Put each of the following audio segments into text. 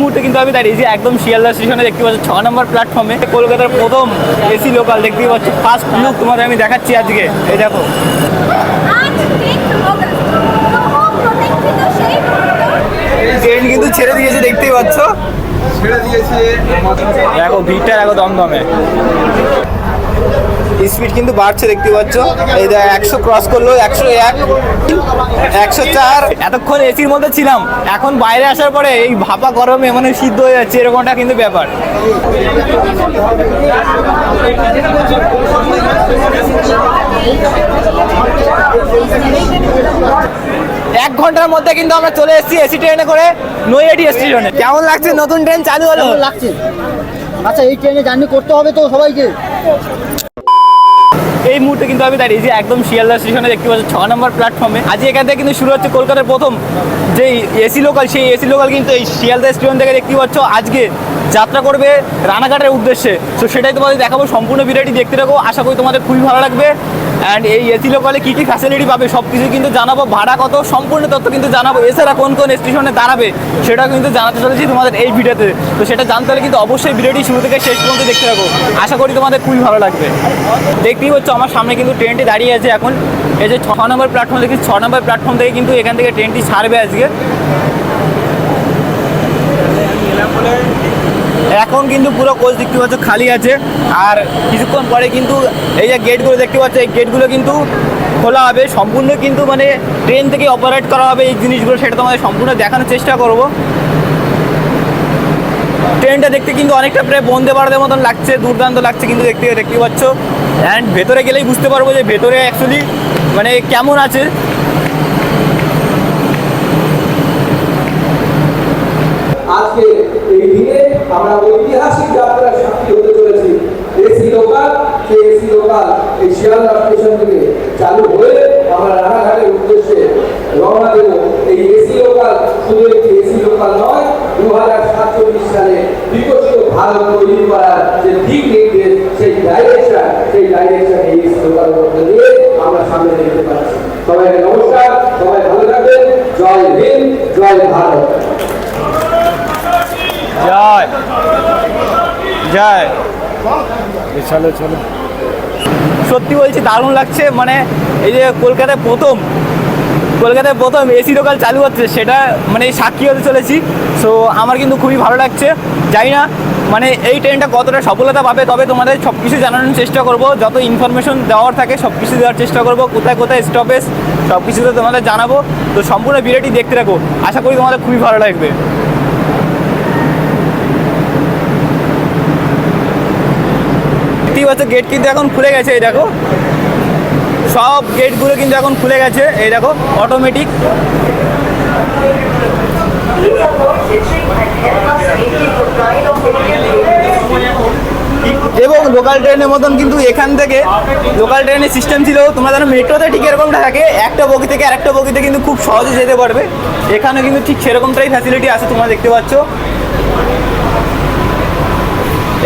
মুহূর্তে কিন্তু আমি দাঁড়িয়েছি একদম শিয়ালদা স্টেশনে দেখতে পাচ্ছি ছ নম্বর প্ল্যাটফর্মে কলকাতার প্রথম এসি লোকাল দেখতে পাচ্ছি। ফার্স্ট লুক তোমাদের আমি দেখাচ্ছি আজকে। এই দেখো। ট্রেন কিন্তু ছেড়ে দিয়েছে দেখতেই পাচ্ছ। ছেড়ে দিয়েছে। দেখো ভিড়টা দেখো দমদমে। স্পিড কিন্তু বাড়ছে দেখতে পাচ্ছ। এই দেখ একশো ক্রস করল একশো এক একশো চার। এতক্ষণ এসির মধ্যে ছিলাম। এখন বাইরে আসার পরে এই ভাপা গরমে মানে সিদ্ধ হয়ে যাচ্ছে এরকমটা কিন্তু ব্যাপার। এক ঘণ্টার মধ্যে কিন্তু আমরা চলে এসেছি এসি ট্রেনে করে নৈহাটি স্টেশনে। কেমন লাগছে? নতুন ট্রেন চালু হলো? লাগছে? আচ্ছা এই ট্রেনে জার্নি করতে হবে তো সবাইকে? এই মুহূর্তে কিন্তু আমি দাঁড়িয়েছি একদম শিয়ালদা স্টেশনে দেখতে পাচ্ছি ছ নম্বর প্ল্যাটফর্মে আজ এখান থেকে কিন্তু শুরু হচ্ছে কলকাতার প্রথম যে এসি লোকাল সেই এসি লোকাল কিন্তু এই শিয়ালদা স্টেশন থেকে দেখতে পাচ্ছ আজকে যাত্রা করবে রানাঘাটের উদ্দেশ্যে। তো সেটাই তোমাদের দেখাবো, সম্পূর্ণ ভিডিওটি দেখতে থাকো। আশা করি তোমাদের খুবই ভালো লাগবে। অ্যান্ড এই এসি লোকালে কী কী ফ্যাসিলিটি পাবে সব কিছু কিন্তু জানাব। ভাড়া কত, সম্পূর্ণ তথ্য কিন্তু জানাব। এছাড়া কোন কোন স্টেশনে দাঁড়াবে, সেটাও কিন্তু জানাতে চলেছি তোমাদের এই ভিডিওতে। তো সেটা জানতে হলে কিন্তু অবশ্যই ভিডিওটি শুরু থেকে শেষ পর্যন্ত দেখতে থাকো। আশা করি তোমাদের খুবই ভালো লাগবে। দেখতেই হচ্ছে আমার সামনে কিন্তু ট্রেনটি দাঁড়িয়ে আছে এখন। এই যে ছ নম্বর প্ল্যাটফর্ম থেকে ছ নম্বর প্ল্যাটফর্ম থেকে কিন্তু এখান থেকে ট্রেনটি ছাড়বে আজকে। এখন কিন্তু পুরো কোচ দেখতে পাচ্ছ খালি আছে। আর কিছুক্ষণ পরে কিন্তু এই যে গেটগুলো দেখতে পাচ্ছ, এই গেটগুলো কিন্তু খোলা হবে। সম্পূর্ণ কিন্তু মানে ট্রেন থেকে অপারেট করা হবে এই জিনিসগুলো, সেটা তোমাদের সম্পূর্ণ দেখানোর চেষ্টা করব। ট্রেনটা দেখতে কিন্তু অনেকটা প্রায় বন্দে ভারতের মতন লাগছে, দুর্দান্ত লাগছে কিন্তু দেখতে দেখতে পাচ্ছ। অ্যান্ড ভেতরে গেলেই বুঝতে পারব যে ভেতরে অ্যাকচুয়ালি মানে কেমন আছে। আজকে এই দিনে আমরা ঐতিহাসিক যাত্রার সাক্ষী হতে চলেছি। এসি লোকাল সেই এসি লোকাল এই শিয়ালদা স্টেশন থেকে চালু হয়ে আমরা রানাঘাটের উদ্দেশ্যে রওনা দেব। এই এসি লোকাল শুধু একটি এসি লোকাল নয় দু হাজার সাতচল্লিশ সালে বিকশিত ভারত তৈরি করার যে দিক নির্দেশ, সেই ডাইরেকশন সেই ডাইরেকশন এই এসি লোকাল মধ্যে দিয়ে আমরা সামনে দেখতে পাচ্ছি। সবাইকে নমস্কার, সবাই ভালো থাকবেন। জয় হিন্দ, জয় ভারত। জয়। জয়। চলো চলো। সত্যি বলছি দারুণ লাগছে। মানে এই যে কলকাতায় প্রথম কলকাতায় প্রথম এসি দোকান চালু হচ্ছে সেটা মানে সাক্ষী হতে চলেছি। সো আমার কিন্তু খুবই ভালো লাগছে। জানি না মানে এই ট্রেনটা কতটা সফলতা পাবে তবে তোমাদের সব কিছু জানানোর চেষ্টা করব। যত ইনফরমেশন দেওয়ার থাকে সব কিছু দেওয়ার চেষ্টা করব। কোথায় কোথায় স্টপেজ সব কিছু তো তোমাদের জানাব। তো সম্পূর্ণ ভিডিওটি দেখতে রাখো আশা করি তোমাদের খুবই ভালো লাগবে। দেখতেই পাচ্ছ গেট কিন্তু এখন খুলে গেছে, এই দেখো। সব গেটগুলো কিন্তু এখন খুলে গেছে, এই দেখো অটোমেটিক এবং লোকাল ট্রেনের মতন কিন্তু এখান থেকে লোকাল ট্রেনের সিস্টেম ছিল, তোমরা জানো, মেট্রোতে ঠিক এরকমটা থাকে, একটা বগি থেকে আরেকটা বগিতে কিন্তু খুব সহজে যেতে পারবে। এখানে কিন্তু ঠিক সেরকমটাই ফ্যাসিলিটি আছে, তোমরা দেখতে পাচ্ছ।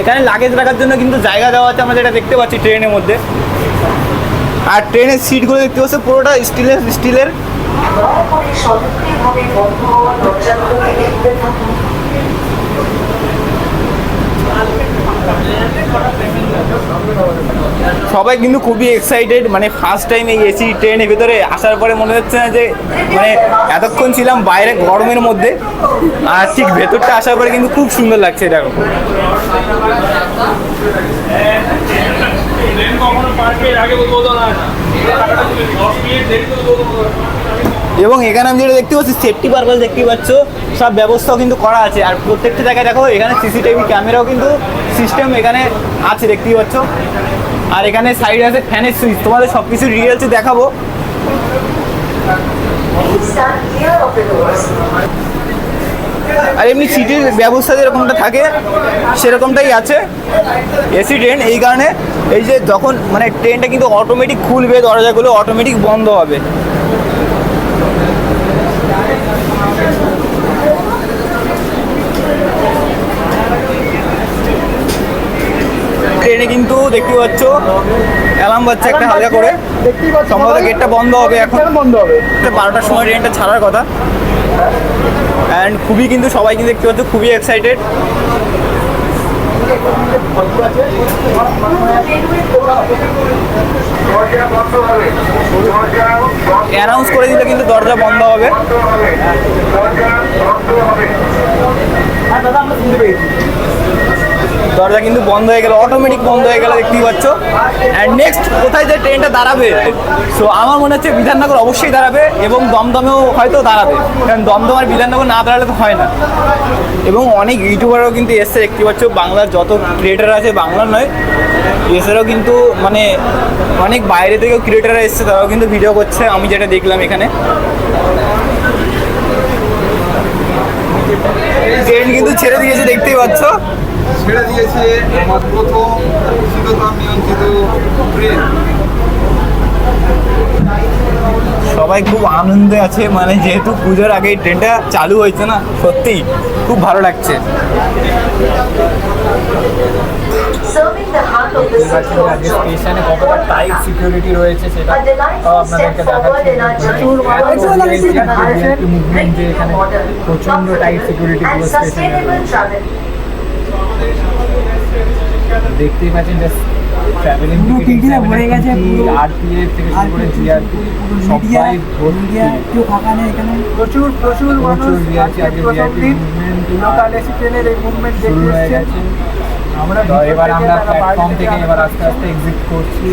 এখানে লাগেজ রাখার জন্য কিন্তু জায়গা দেওয়া আছে, আমরা যেটা দেখতে পাচ্ছি ট্রেনের মধ্যে। আর ট্রেনের সিটগুলো দেখতে পাচ্ছ, পুরোটা স্টিলের স্টিলের সবাই কিন্তু খুবই এক্সাইটেড মানে ফার্স্ট টাইম এই এসি ট্রেনের ভিতরে আসার পরে মনে হচ্ছে না যে মানে এতক্ষণ ছিলাম বাইরে গরমের মধ্যে, আর ঠিক ভেতরটা আসার পরে কিন্তু খুব সুন্দর লাগছে, দেখো। এবং এখানে আমি যেটা দেখতে পাচ্ছি সেফটি পারপাস দেখতে পাচ্ছ। সব ব্যবস্থাও কিন্তু করা আছে। আর প্রত্যেকটা জায়গায় দেখো, এখানে সিসিটিভি ক্যামেরাও কিন্তু সিস্টেম এখানে আছে, দেখতেই পাচ্ছ। আর এখানে সাইডে আছে ফ্যানের সুইচ তোমাদের সব কিছু ডিটেলসে দেখাবো। আর এমনি সিটির ব্যবস্থা যেরকমটা থাকে, সেরকমটাই আছে। এসি ট্রেন এই কারণে এই যে যখন মানে ট্রেনটা কিন্তু অটোমেটিক খুলবে, দরজাগুলো অটোমেটিক বন্ধ হবে। ট্রেনে কিন্তু দেখতে পাচ্ছ অ্যালার্ম বাজছে একটা হালকা করে। সম্ভবত গেটটা বন্ধ হবে এখন। বন্ধ হবে বারোটার সময় ট্রেনটা ছাড়ার কথা। অ্যান্ড খুবই কিন্তু সবাই কিন্তু দেখতে পাচ্ছ খুবই এক্সাইটেড অ্যানাউন্স করে দিলে কিন্তু দরজা বন্ধ হবে। দরজা কিন্তু বন্ধ হয়ে গেল অটোমেটিক বন্ধ হয়ে গেল, দেখতেই পাচ্ছ। অ্যান্ড নেক্সট কোথায় যে ট্রেনটা দাঁড়াবে? সো আমার মনে হচ্ছে বিধাননগর অবশ্যই দাঁড়াবে এবং দমদমেও হয়তো দাঁড়াবে। কারণ দমদম আর বিধাননগর না দাঁড়ালে তো হয় না। এবং অনেক ইউটিউবারও কিন্তু এসছে, দেখতে পাচ্ছ, বাংলার যত ক্রিয়েটার আছে, বাংলার নয় এছাড়াও কিন্তু মানে অনেক বাইরে থেকেও ক্রিয়েটাররা এসছে, তারাও কিন্তু ভিডিও করছে, আমি যেটা দেখলাম এখানে। ট্রেন কিন্তু ছেড়ে দিয়েছে, দেখতেই পাচ্ছ। ছেড়ে দিয়েছে আমার প্রথম শীততাপ নিয়ন্ত্রিত ট্রেন সবাই খুব আনন্দে আছে মানে যেহেতু পুজোর আগে ট্রেনটা চালু হয়েছে না সত্যি খুব ভালো লাগছে. স্টেশনে কতটা টাইট সিকিউরিটি রয়েছে সেটা আপনাদেরকে towards মুভমেন্ট যে এখানে প্রচণ্ড টাইট সিকিউরিটি পুরো স্টেশনে. দেখতেই পাচ্ছেন জাস্ট ট্রাভেলিং ভরে গেছে আরপিএফ থেকে শুরু করে জিআরপি সবাই ভর্তি। কেউ ফাঁকা নেই এখানে। প্রচুর প্রচুর মানুষ আজকে লোকাল এসি ট্রেনের এই মুভমেন্ট শুরু আমরা এবার আমরা প্ল্যাটফর্ম থেকে এবার আস্তে আস্তে এক্সিট করছি।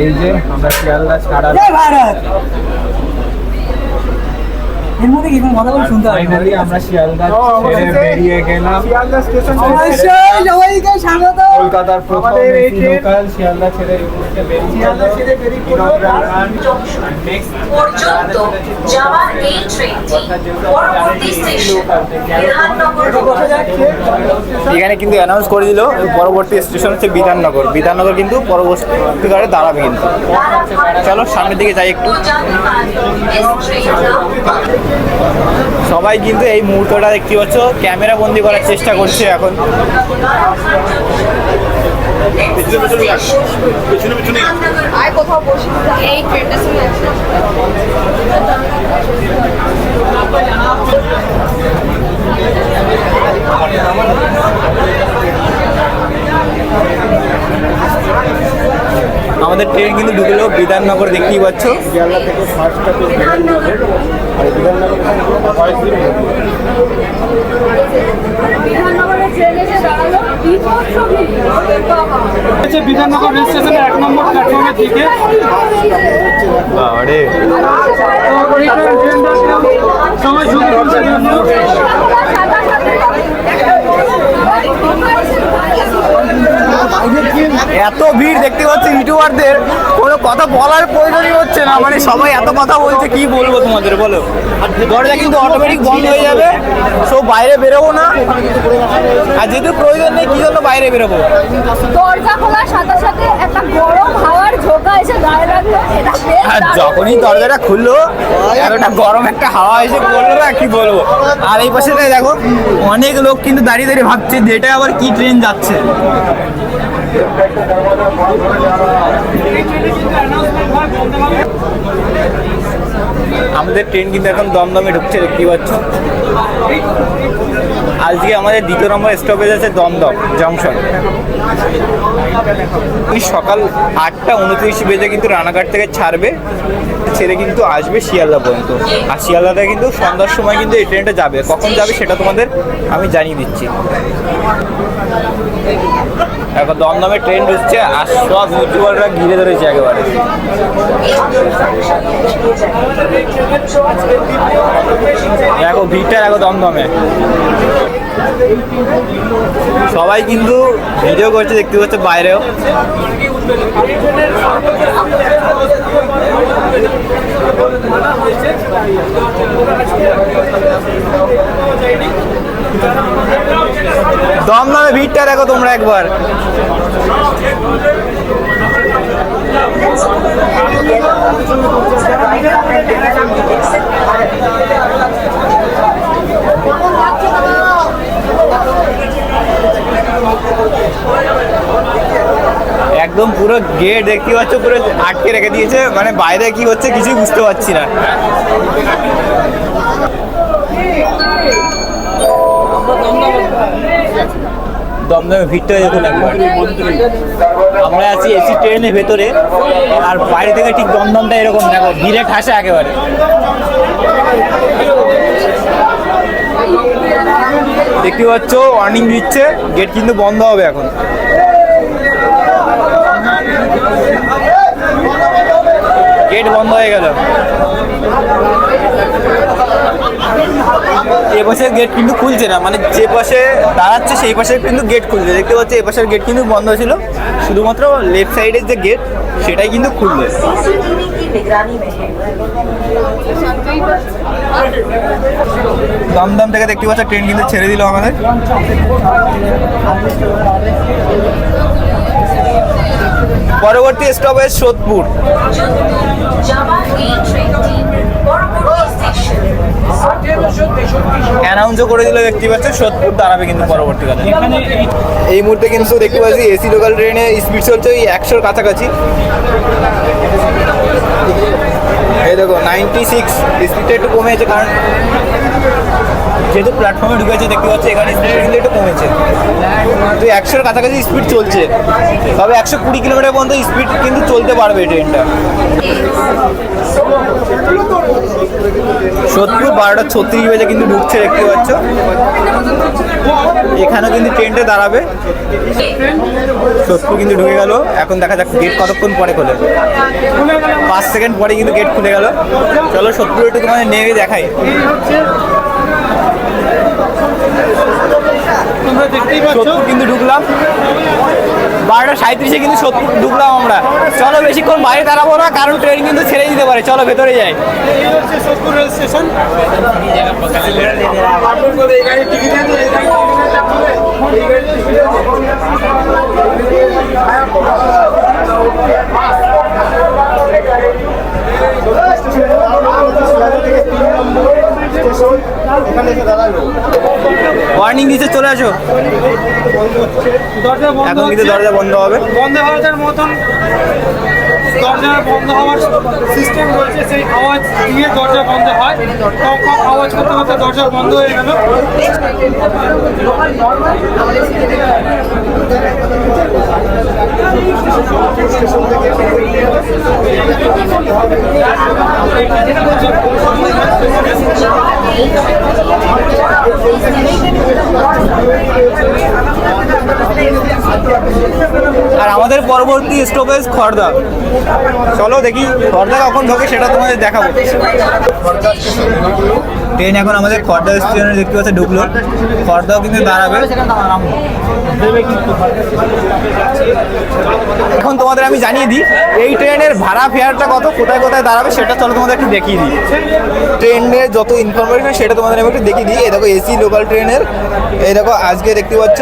এই যে আমরা শিয়ালদা ছাড়া এর মধ্যে কি কোনো কথা বলে শুনতে হবে ফাইনালি আমরা শিয়ালদা ছেড়ে বেরিয়ে গেলাম। শিয়ালদা স্টেশন অবশ্যই সবাইকে স্বাগত। কলকাতার প্রথম লোকাল শিয়ালদা ছেড়ে এই মুহূর্তে বেরিয়ে শিয়ালদা ছেড়ে বেরিয়ে পর্যন্ত যাওয়ার এই ট্রেনটি পরবর্তী স্টেশন এখানে কিন্তু অ্যানাউন্স করে দিল পরবর্তী স্টেশন হচ্ছে বিধাননগর। বিধাননগর কিন্তু পরবর্তীকালে দাঁড়াবে কিন্তু। চলো সামনের দিকে যাই একটু। সবাই কিন্তু এই মুহূর্তটা দেখতে পাচ্ছ ক্যামেরা বন্দি করার চেষ্টা করছে এখন। আমাদের ট্রেন কিন্তু ঢুকলো বিধাননগর দেখতেই পাচ্ছ। বিধাননগরের ট্রেন এসে দাঁড়াল। বাবা বিধাননগর রেল স্টেশনের এক নম্বর প্ল্যাটফর্মের দিকে। বাবারে। সময় শুরু করছে এত ভিড় দেখতে পাচ্ছি ইউটিউবারদের। কোনো কথা বলার প্রয়োজনই হচ্ছে না। মানে সবাই এত কথা বলছে কি বলব তোমাদের বলো? দরজা কিন্তু অটোমেটিক বন্ধ হয়ে যাবে। সব বাইরে বেরোবো না। আর যেহেতু প্রয়োজন নেই কি জন্য বাইরে বেরোবো? দরজা খোলার সাথে সাথে একটা গরম হাওয়ার ঝোঁকা এসে গায়ে লাগল। আর যখনই দরজাটা খুললো এতটা গরম একটা হাওয়া এসে পড়ল না কি বলব? আর এই পাশে দেখো অনেক লোক কিন্তু দাঁড়িয়ে দাঁড়িয়ে ভাবছে যে এটা আবার কি ট্রেন যাচ্ছে? আমাদের ট্রেন কিন্তু এখন দমদমে ঢুকছে দেখতে পাচ্ছ। আজকে আমাদের দ্বিতীয় নম্বর স্টপেজ আছে দমদম জংশন সকাল আটটা উনত্রিশ বেজে কিন্তু রানাঘাট থেকে ছাড়বে, ছেড়ে কিন্তু আসবে শিয়ালদা পর্যন্ত। আর শিয়ালদাতে কিন্তু সন্ধ্যার সময় কিন্তু এই ট্রেনটা যাবে। কখন যাবে সেটা তোমাদের আমি জানিয়ে দিচ্ছি। এখন দমদমে ট্রেন ঢুকছে আর সব ইউটিউবাররা ঘিরে ধরেছে একেবারে। দেখো ভিড়টা, দেখো দমদমে। সবাই কিন্তু ভিডিও করছে, দেখতে পাচ্ছে বাইরেও। দমদমে ভিড়টা দেখো তোমরা একবার। একদম পুরো গেট দেখতে পাচ্ছ, পুরো আটকে রেখে দিয়েছে মানে বাইরে কি হচ্ছে কিছুই বুঝতে পারছি না। দমদমে ভিড়টা দেখুন একবার। আমরা আছি এসি ট্রেনের ভেতরে, আর বাইরে থেকে ঠিক দমদমটা এরকম, দেখো, ভিড়ে ঠাসা একেবারে। দেখতে পাচ্ছ ওয়ার্নিং দিচ্ছে গেট কিন্তু বন্ধ হবে এখন। গেট বন্ধ হয়ে গেল। এপাশের গেট কিন্তু খুলছে না। মানে যে পাশে দাঁড়াচ্ছে, সেই পাশে কিন্তু গেট খুলছে। দেখতে পাচ্ছি এপাশের গেট কিন্তু বন্ধ ছিল। শুধুমাত্র লেফট সাইডের যে গেট সেটাই কিন্তু খুলবে দমদম থেকে দেখতে পাচ্ছি ট্রেন কিন্তু ছেড়ে দিল আমাদের। পরবর্তী স্টপেজ সোদপুর। অ্যানাউন্সও করে দিল দেখতে পাচ্ছেন সোদপুর দাঁড়াবে কিন্তু পরবর্তীকালে এই মুহূর্তে কিন্তু দেখতে পাচ্ছি এসি লোকাল ট্রেনে স্পিড চলছে ওই একশোর কাছাকাছি। এই দেখো নাইনটি সিক্স স্পিডটা একটু কমে কমেছে কারণ যেহেতু প্ল্যাটফর্মে ঢুকেছে, দেখতে পাচ্ছি এখানে স্পিড কিন্তু একটু কমেছে। তো একশোর কাছাকাছি স্পিড চলছে। তবে একশো কুড়ি কিলোমিটার পর্যন্ত স্পিড কিন্তু চলতে পারবে ট্রেনটা সোদপুর বারোটা ছত্রিশ বাজে কিন্তু ঢুকছে, দেখতে পাচ্ছ। এখানেও কিন্তু ট্রেনটা দাঁড়াবে। সোদপুর কিন্তু ঢুকে গেল। এখন দেখা যাক গেট কতক্ষণ পরে খোলে। পাঁচ সেকেন্ড পরে কিন্তু গেট খুলে গেল। চলো সোদপুর একটু তোমাদের নেমে দেখাই। সোদপুর কিন্তু ঢুকলাম। বারোটা সাঁত্রিশে কিন্তু সোদপুর ঢুকলাম আমরা। চলো বেশিক্ষণ বাইরে দাঁড়াবো না কারণ ট্রেন কিন্তু ছেড়ে দিতে পারে। চলো ভেতরে যাই। ওয়ার্নিং দিতে চলে আসো। দরজা বন্ধ এখন কিন্তু দরজা বন্ধ হবে। বন্ধ হওয়ার মতন দরজা বন্ধ হওয়ার সিস্টেম রয়েছে, সেই আওয়াজ দিয়ে দরজা বন্ধ হয়। কক আওয়াজ করতে করতে দরজা বন্ধ হয়ে গেল। আর আমাদের পরবর্তী স্টপেজ খড়দা চলো দেখি খড়দা কখন ঢোকে, সেটা তোমাদের দেখাবো। ট্রেন এখন আমাদের খড়দা স্টেশনে দেখতে পাচ্ছে ঢুকলো। খড়দাও কিন্তু দাঁড়াবে। এখন তোমাদের আমি জানিয়ে দিই, এই ট্রেনের ভাড়া ফেয়ারটা কত, কোথায় কোথায় দাঁড়াবে সেটা চলো তোমাদের একটু দেখিয়ে দিই। ট্রেনের যত ইনফরমেশন সেটা তোমাদের আমি একটু দেখিয়ে দিই। এই দেখো এসি লোকাল ট্রেনের, এই দেখো আজকে দেখতে পাচ্ছ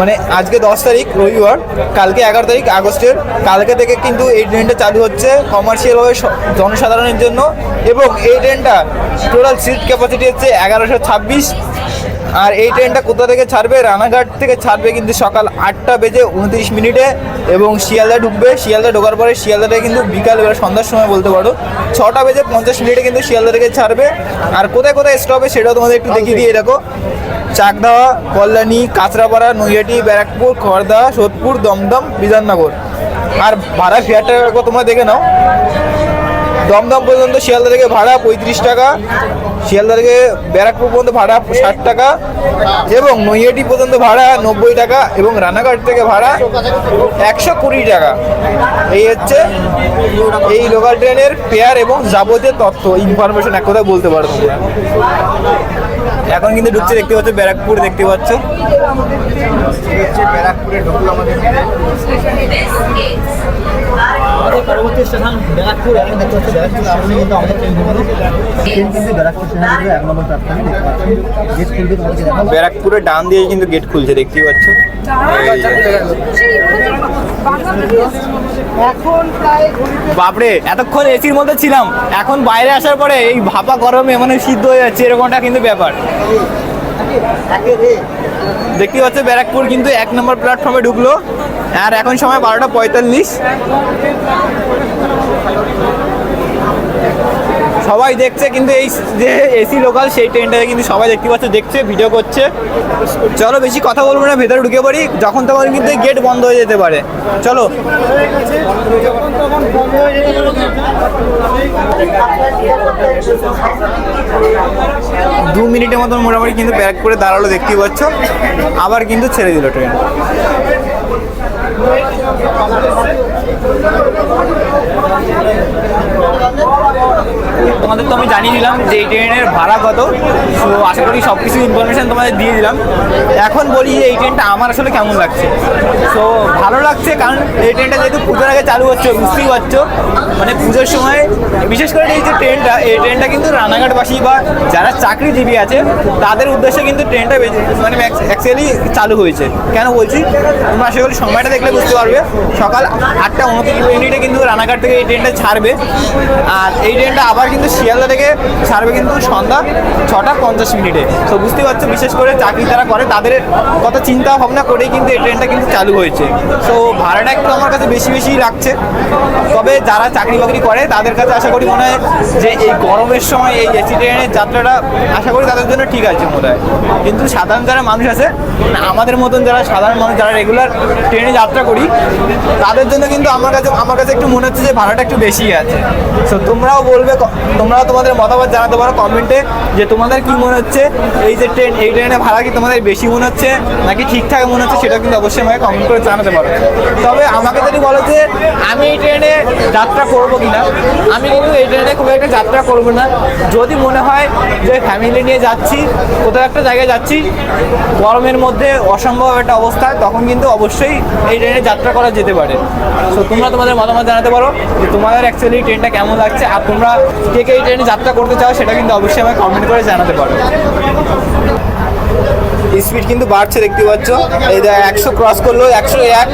মানে আজকে দশ তারিখ, রবিবার, কালকে এগারো তারিখ, আগস্টের। কালকে থেকে কিন্তু এই ট্রেনটা চালু হচ্ছে কমার্শিয়ালভাবে জনসাধারণের জন্য। এবং এই ট্রেনটা টোটাল সিট ক্যাপাসিটি হচ্ছে এগারোশো ছাব্বিশ। আর এই ট্রেনটা কোথা থেকে ছাড়বে? রানাঘাট থেকে ছাড়বে কিন্তু সকাল আটটা বেজে উনত্রিশ মিনিটে এবং শিয়ালদা ঢুকবে। শিয়ালদা ঢোকার পরে শিয়ালদাটা কিন্তু বিকাল এবার সন্ধ্যার সময় বলতে পারো। ছটা বেজে পঞ্চাশ মিনিটে কিন্তু শিয়ালদা থেকে ছাড়বে। আর কোথায় কোথায় স্টপে সেটাও তোমাদের একটু দেখিয়ে দিয়ে দেখো। চাকদাওয়া কল্যাণী, কাঁচরাপাড়া, নৈহাটি, ব্যারাকপুর, খড়দা, সোদপুর, দমদম, বিধাননগর। আর ভাড়া ফেয়ারটা তোমরা দেখে নাও। দমদম পর্যন্ত শিয়ালদা থেকে ভাড়া পঁয়ত্রিশ টাকা, শিয়ালদা থেকে ব্যারাকপুর পর্যন্ত ভাড়া ষাট টাকা এবং নৈহাটি পর্যন্ত ভাড়া নব্বই টাকা এবং রানাঘাট থেকে ভাড়া একশো কুড়ি টাকা। এই হচ্ছে এই লোকাল ট্রেনের পেয়ার এবং যাবতীয় তথ্য ইনফরমেশন এক কথায় বলতে পারো এখন কিন্তু ঢুকছে, দেখতে পাচ্ছ ব্যারাকপুর, দেখতে পাচ্ছ। ব্যারাকপুরে ঢুকলো আমাদের আমাদের পরবর্তী স্টেশন ব্যারাকপুর এখন দেখতে পাচ্ছি ব্যারাকপুর স্টেশনে কিন্তু আমাদের ট্রেন ট্রেন কিন্তু ব্যারাকপুর স্টেশনে ঢুকলো এক নম্বর প্ল্যাটফর্মে দেখতে পাচ্ছি। গেট খুলবে দেখাবো। ব্যারাকপুরের ডান দিয়ে কিন্তু গেট খুলছে দেখতেই পাচ্ছ। বাপরে এতক্ষণ এসির মধ্যে ছিলাম। এখন বাইরে আসার পরে এই ভাপা গরমে মানে সিদ্ধ হয়ে যাচ্ছে এরকমটা কিন্তু ব্যাপার। দেখতে পাচ্ছ ব্যারাকপুর কিন্তু এক নম্বর প্ল্যাটফর্মে ঢুকলো। আর এখন সময় বারোটা পঁয়তাল্লিশ। সবাই দেখছে কিন্তু এই যে এসি লোকাল সেই ট্রেনটাকে কিন্তু সবাই দেখতে পাচ্ছে, দেখছে ভিডিও করছে। চলো বেশি কথা বলব না, ভেতরে ঢুকে পড়ি। যখন তখন কিন্তু গেট বন্ধ হয়ে যেতে পারে। চলো। দু মিনিটের মতন মোটামুটি কিন্তু ব্যাক করে দাঁড়াল, দেখতেই পাচ্ছ। আবার কিন্তু ছেড়ে দিল ট্রেন Thank you. তোমাদের তো আমি জানিয়ে দিলাম যে এই ট্রেনের ভাড়া কত। তো আশা করি সব কিছু ইনফরমেশান তোমাদের দিয়ে দিলাম। এখন বলি যে এই ট্রেনটা আমার আসলে কেমন লাগছে। সো ভালো লাগছে কারণ এই ট্রেনটা যেহেতু পুজোর আগে চালু হচ্ছে, বুঝতেই পারছ। মানে পুজোর সময়, বিশেষ করে এই যে ট্রেনটা এই ট্রেনটা কিন্তু রানাঘাটবাসী বা যারা চাকরিজীবী আছে, তাদের উদ্দেশ্যে কিন্তু ট্রেনটা মানে অ্যাকচুয়ালি চালু হয়েছে। কেন বলছি? তোমরা করি সময়টা দেখলে বুঝতে পারবে। সকাল আটটা উনত্রিশ মিনিটে কিন্তু রানাঘাট থেকে এই ট্রেনটা ছাড়বে। আর এই ট্রেনটা আবার কিন্তু শিয়ালদা থেকে ছাড়বে কিন্তু সন্ধ্যা ছটা পঞ্চাশ মিনিটে। তো বুঝতে পারছ, বিশেষ করে চাকরি যারা করে, তাদের কথা চিন্তা ভাবনা করেই কিন্তু এই ট্রেনটা কিন্তু চালু হয়েছে। তো ভাড়াটা একটু আমার কাছে বেশি বেশি লাগছে। তবে যারা চাকরি বাকরি করে, তাদের কাছে আশা করি মনে হয় যে এই গরমের সময় এই এসি ট্রেনের যাত্রাটা আশা করি তাদের জন্য ঠিক আছে মনে হয়। কিন্তু সাধারণ যারা মানুষ আছে আমাদের মতন যারা সাধারণ মানুষ, যারা রেগুলার ট্রেনে যাত্রা করি, তাদের জন্য কিন্তু আমার কাছে আমার কাছে একটু মনে হচ্ছে যে ভাড়াটা একটু বেশি আছে। তো তোমরাও বলবে ক- তোমরাও তোমাদের মতামত জানাতে পারো কমেন্টে যে তোমাদের কি মনে হচ্ছে? এই যে ট্রেন, এই ট্রেনের ভাড়া কি তোমাদের বেশি মনে হচ্ছে? নাকি ঠিকঠাক মনে হচ্ছে সেটা কিন্তু অবশ্যই আমাকে কমেন্ট করে জানাতে পারো। তবে আমাকে যদি বলো যে আমি এই ট্রেনে যাত্রা করব কিনা, আমি কিন্তু এই ট্রেনে খুব একটা যাত্রা করব না। যদি মনে হয় যে ফ্যামিলি নিয়ে যাচ্ছি, কোথাও একটা জায়গায় যাচ্ছি, গরমের মধ্যে অসম্ভব একটা অবস্থা, তখন কিন্তু অবশ্যই এই ট্রেনে যাত্রা করা যেতে পারে। তো তোমরা তোমাদের মতামত জানাতে পারো যে তোমাদের অ্যাকচুয়ালি ট্রেনটা কেমন লাগছে, আর তোমরা কে কে এই ট্রেনে যাত্রা করতে চাও সেটা কিন্তু অবশ্যই আমাকে কমেন্ট করে জানাতে পারো। স্পিড কিন্তু বাড়ছে দেখতে পাচ্ছ। এই দেখ একশো ক্রস করল একশো এক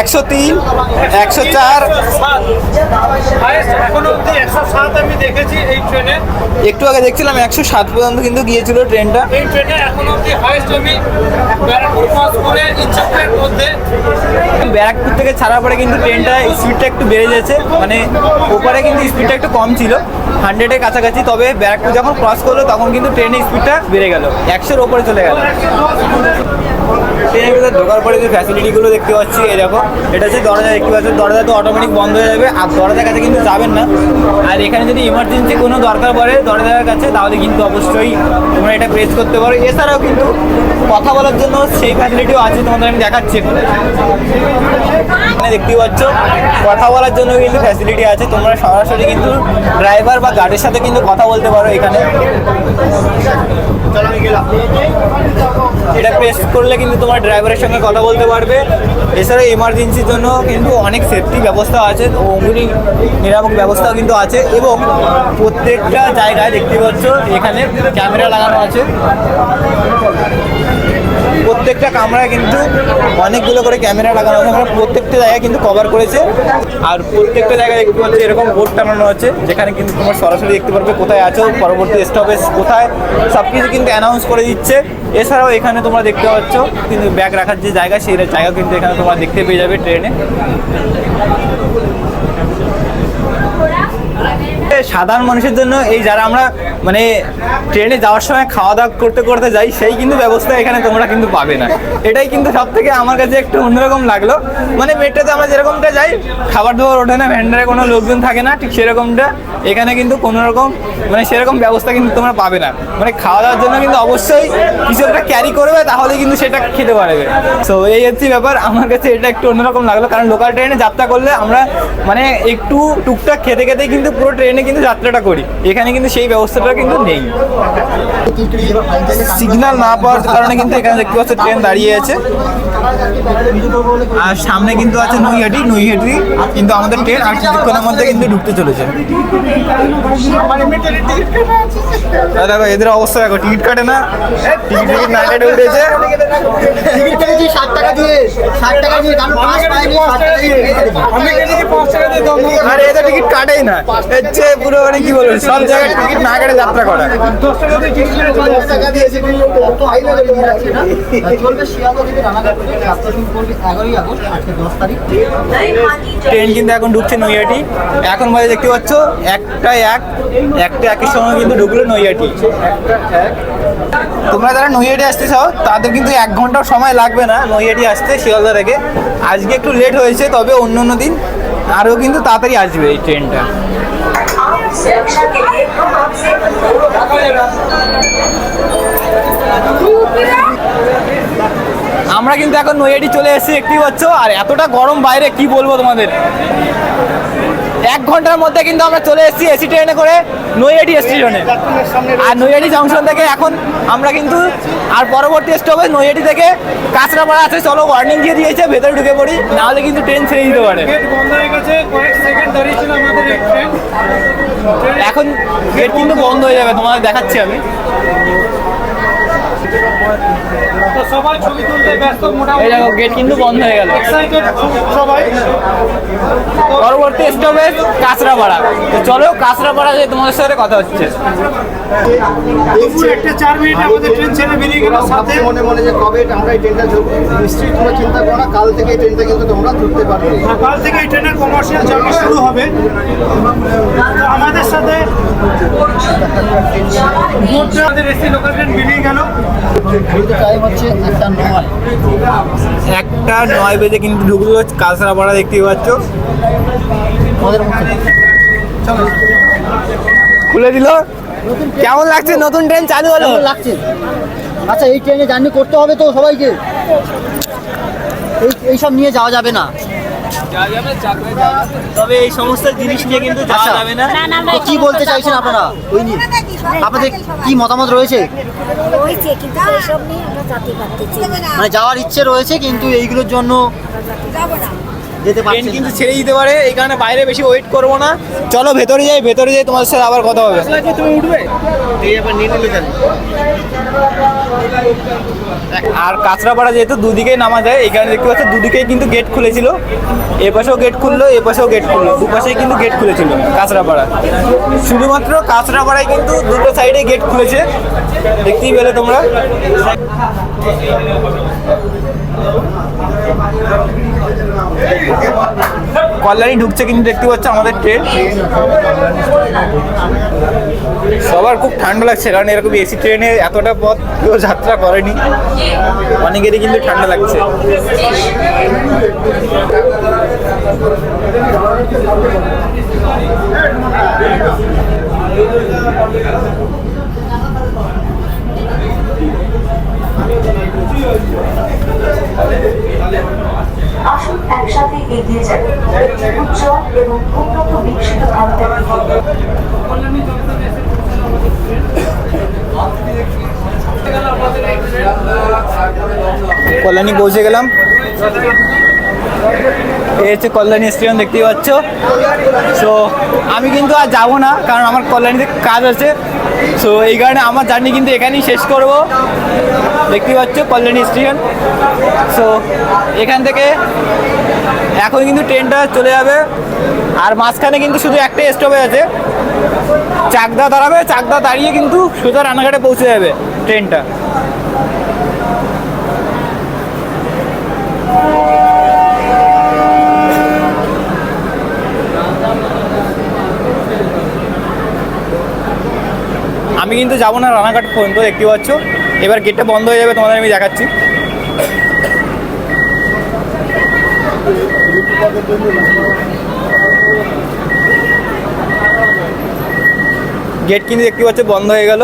একশো তিন একশো চার। একটু আগে দেখছিলাম একশো সাত পর্যন্ত কিন্তু গিয়েছিল ট্রেনটা। এই ট্রেনে এখন অব্দি হাইস্ট আমি ব্যারাকপুর ক্রস করে ইচ্ছাপুরের মধ্যে ব্যারাকপুর থেকে ছাড়ার পরে কিন্তু ট্রেনটা স্পিডটা একটু বেড়ে যাচ্ছে। মানে ওপারে কিন্তু স্পিডটা একটু কম ছিল। হান্ড্রেডের কাছাকাছি, তবে ব্যারাকপুর যখন ক্রস করল, তখন কিন্তু ট্রেনের স্পিডটা বেড়ে গেল। একশোর ওপরে চলে গেল। ট্রেনের ঢোকার পরে যে ফ্যাসিলিটিগুলো দেখতে পাচ্ছি দেখো, এটা হচ্ছে দরজা, দেখতে পাচ্ছি দরজা তো অটোমেটিক বন্ধ হয়ে যাবে, আর দরজার কাছে কিন্তু যাবেন না। আর এখানে যদি ইমার্জেন্সি কোনো দরকার পড়ে দরজার কাছে, তাহলে কিন্তু অবশ্যই তোমরা এটা প্রেস করতে পারো। এছাড়াও কিন্তু কথা বলার জন্য সেই ফ্যাসিলিটিও আছে, তোমাদের আমি দেখাচ্ছি এখানে। দেখতে পাচ্ছ, কথা বলার জন্য কিন্তু ফ্যাসিলিটি আছে। তোমরা সরাসরি কিন্তু ড্রাইভার বা গার্ডের সাথে কিন্তু কথা বলতে পারো এখানে। এটা প্রেস করলে কিন্তু তোমার ড্রাইভারের সঙ্গে কথা বলতে পারবে। এছাড়া এমার্জেন্সির জন্য কিন্তু অনেক সেফটি ব্যবস্থা আছে ও অগ্নি নিরামক ব্যবস্থাও কিন্তু আছে এবং প্রত্যেকটা জায়গায় দেখতে পাচ্ছ, এখানে ক্যামেরা লাগানো আছে। প্রত্যেকটা কামরায় কিন্তু অনেকগুলো করে ক্যামেরা লাগানো আছে। আমরা প্রত্যেকটা জায়গায় কিন্তু কভার করেছে। আর প্রত্যেকটা জায়গায় দেখতে পাচ্ছি এরকম বোর্ড টানানো আছে, যেখানে কিন্তু তোমার সরাসরি দেখতে পারবে কোথায় আছো, পরবর্তী স্টপেজ কোথায়। সব কিছু কিন্তু অ্যানাউন্স করে দিচ্ছে। এছাড়াও এখানে তোমরা দেখতে পাচ্ছ, কিন্তু ব্যাগ রাখার যে জায়গা, সেই জায়গা কিন্তু এখানে তোমরা দেখতে পেয়ে যাবে ট্রেনে সাধারণ মানুষের জন্য এই যারা আমরা মানে ট্রেনে যাওয়ার সময় খাওয়া দাওয়া করতে করতে যাই, সেই কিন্তু ব্যবস্থা এখানে তোমরা কিন্তু পাবে না। এটাই কিন্তু সব থেকে আমার কাছে একটু অন্যরকম লাগল। মানে মেট্রোতে আমরা যেরকমটা যাই, খাবার দাবার ওঠে না ভ্যান্ডারে কোনো লোকজন থাকে না, ঠিক সেরকমটা। এখানে কিন্তু কোনো রকম মানে সেরকম ব্যবস্থা কিন্তু তোমরা পাবে না। মানে খাওয়া দাওয়ার জন্য কিন্তু অবশ্যই কিছু একটা ক্যারি করবে তাহলে কিন্তু সেটা খেতে পারবে। সো এই হচ্ছে ব্যাপার। আমার কাছে এটা একটু অন্যরকম লাগল। কারণ লোকাল ট্রেনে যাত্রা করলে আমরা মানে একটু টুকটাক খেতে খেতেই কিন্তু পুরো ট্রেনে কিন্তু যাত্রাটা করি। এখানে কিন্তু সেই ব্যবস্থাটা কিন্তু নেই। সিগন্যাল না পাওয়ার কারণে কিন্তু এখানে দেখতে পাচ্ছ ট্রেন দাঁড়িয়ে আছে। আর সামনে কিন্তু আছে নৈহাটি। নৈহাটি কিন্তু আমাদের ট্রেন আর কিছুক্ষণের মধ্যে কিন্তু ঢুকতে চলেছে। দেখো এদের অবস্থা দেখো টিকিট কাটে না। টিকিট টিকিট না কেটে উঠেছে। আর এ তো টিকিট কাটেই না। হচ্ছে পুরো মানে কি বলব, সব জায়গায় টিকিট না কেটে যাত্রা করা। ট্রেন কিন্তু এখন ঢুকছে নৈহাটি। এখন বাজে দেখতে পাচ্ছ একটা এক, একটা একের সময় কিন্তু ঢুকলো নৈহাটি। তোমরা যারা নৈহাটি আসতে চাও, তাদের কিন্তু এক ঘণ্টা সময় লাগবে না নৈহাটি আসতে শিয়ালদা থেকে আজকে একটু লেট হয়েছে, তবে অন্য অন্য দিন আরও কিন্তু তাড়াতাড়ি আসবে এই ট্রেনটা। सुरक्षा के लिए हम आपसे अनुरोध আমরা কিন্তু এখন নৈহাটি চলে এসেছি একটি পাচ্ছ আর এতটা গরম বাইরে কি বলবো তোমাদের এক ঘণ্টার মধ্যে কিন্তু আমরা চলে এসেছি এসি ট্রেনে করে নৈহাটি স্টেশনে আর নৈহাটি জংশন থেকে এখন আমরা কিন্তু আর পরবর্তী স্টপেজ নৈহাটি থেকে কাঁচরাপাড়া আছে। চলো ওয়ার্নিং দিয়ে দিয়েছে ভেতরে ঢুকে পড়ি নাহলে কিন্তু ট্রেন ছেড়ে দিতে পারে। এখন গেট কিন্তু বন্ধ হয়ে যাবে তোমাদের দেখাচ্ছি আমি। সবাই ছবি তুলতে ব্যস্ত এই দেখো গেট কিন্তু বন্ধ হয়ে গেল। এক্সাইটেড সবাই। পরবর্তী স্টপেজ কাঁচরাপাড়া। তো চলো কাঁচরাপাড়া যে তোমাদের সাথে কথা হচ্ছে। দুপুর একটা চার মিনিটে আমাদের ট্রেন ছেড়ে বেরিয়ে গেল সাথে। মনে মনে যে কবে আমরা এই ট্রেনটা ধরবো। নিশ্চয়ই তোমরা চিন্তা করো না কাল থেকে এই ট্রেনটা কিন্তু তোমরা ধরতে পারবে। কাল থেকে এই ট্রেনের কমার্শিয়াল জার্নি শুরু হবে। তো আমাদের সাথে আমাদের এসি লোকাল ট্রেন বেরিয়ে গেল। টাইম হচ্ছে একটা নয়। বেজে কিন্তু ঢুকলো কাঁচরাপাড়া দেখতে পাচ্ছ। খুলে দিল? কেমন লাগছে? নতুন ট্রেন চালু হলো? লাগছে? আচ্ছা এই ট্রেনে জার্নি করতে হবে তো সবাইকে। এই এইসব নিয়ে যাওয়া যাবে না। তবে এই সমস্ত জিনিস নিয়ে কিন্তু যাওয়া আচ্ছা। যাবে না। কি বলতে চাইছেন আপনারা? ওই নিয়ে। আপনাদের কি মতামত রয়েছে? নিয়ে মানে যাওয়ার ইচ্ছে রয়েছে কিন্তু এইগুলোর জন্য যেতে ট্রেন কিন্তু ছেড়ে দিতে পারে এই কারণে বাইরে বেশি ওয়েট করব না। চলো ভেতরে যাই ভেতরে যাই তোমার সাথে আবার কথা হবে। তুমি উঠবে? আর কাঁচরাপাড়া যেহেতু দুদিকেই নামা যায় এখানে দেখতে পাচ্ছ দুদিকেই কিন্তু গেট খুলেছিল। এ পাশেও গেট খুললো এ পাশেও গেট খুললো, দুপাশেই কিন্তু গেট খুলেছিল কাঁচরাপাড়া। শুধুমাত্র কাঁচরাপাড়ায় কিন্তু দুটো সাইডে গেট খুলেছে। দেখতেই পেলে তোমরা। কল্যাণী ঢুকছে কিন্তু দেখতে পাচ্ছ আমাদের ট্রেন সবার খুব ঠান্ডা লাগছে, কারণ এরকম এসি ট্রেনে এতটা পথ কেউ যাত্রা করেনি। অনেকেরই কিন্তু ঠান্ডা লাগছে। আসুন একসাথে এগিয়ে যাই। উজ্জ্বল এবং উন্নত বিকশিত ভারতের কল্যাণী পৌঁছে গেলাম। এই হচ্ছে কল্যাণী স্টেশন দেখতেই পাচ্ছ। সো আমি কিন্তু আর যাব না, কারণ আমার কল্যাণীতে কাজ আছে। সো এই কারণে আমার জার্নি কিন্তু এখানেই শেষ করব। দেখতেই পাচ্ছ কল্যাণী স্টেশন সো এখান থেকে এখন কিন্তু ট্রেনটা চলে যাবে। আর মাঝখানে কিন্তু শুধু একটাই স্টপেজ আছে। চাকদা দাঁড়াবে, চাকদা দাঁড়িয়ে কিন্তু সোজা রানাঘাটে পৌঁছে যাবে ট্রেনটা। আমি কিন্তু যাব না রানাঘাট পর্যন্ত দেখতে পাচ্ছ। এবার গেটটা বন্ধ হয়ে যাবে, তোমাদের আমি দেখাচ্ছি। গেট কিন্তু দেখতে পাচ্ছ বন্ধ হয়ে গেল।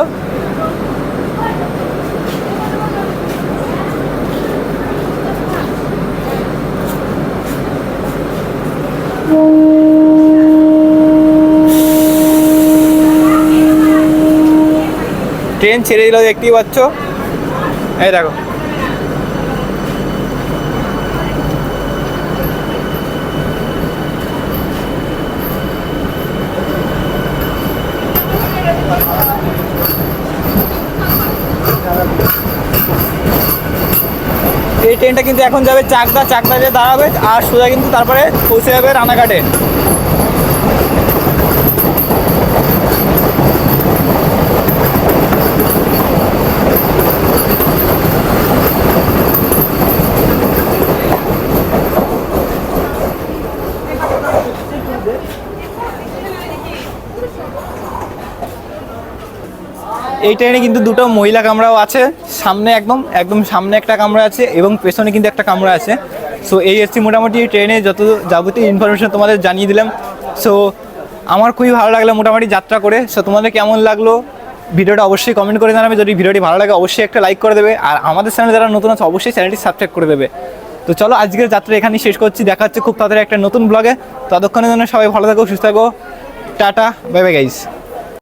ট্রেন ছেড়ে দিল, দেখতেই পাচ্ছ। এই দেখো। এই ট্রেনটা কিন্তু এখন যাবে চাকদা চাকদা যে দাঁড়াবে, আর সোজা কিন্তু তারপরে পৌঁছে যাবে রানাঘাটে। এই ট্রেনে কিন্তু দুটো মহিলা কামরাও আছে। সামনে একদম একদম সামনে একটা কামরা আছে এবং পেছনে কিন্তু একটা কামরা আছে। সো এই এসছি মোটামুটি ট্রেনে যত যাবতীয় ইনফরমেশন তোমাদের জানিয়ে দিলাম। সো আমার খুবই ভালো লাগল মোটামুটি যাত্রা করে। সো তোমাদের কেমন লাগল? ভিডিওটা অবশ্যই কমেন্ট করে জানাবে। যদি ভিডিওটি ভালো লাগে, অবশ্যই একটা লাইক করে দেবে। আর আমাদের চ্যানেলে যারা নতুন আছে, অবশ্যই চ্যানেলটি সাবস্ক্রাইব করে দেবে। তো চলো, আজকের যাত্রা এখানেই শেষ করছি। দেখা হচ্ছে খুব তাড়াতাড়ি একটা নতুন ব্লগে ততক্ষণের জন্য সবাই ভালো থাকো, সুস্থ থাকো। Tata bye bye guys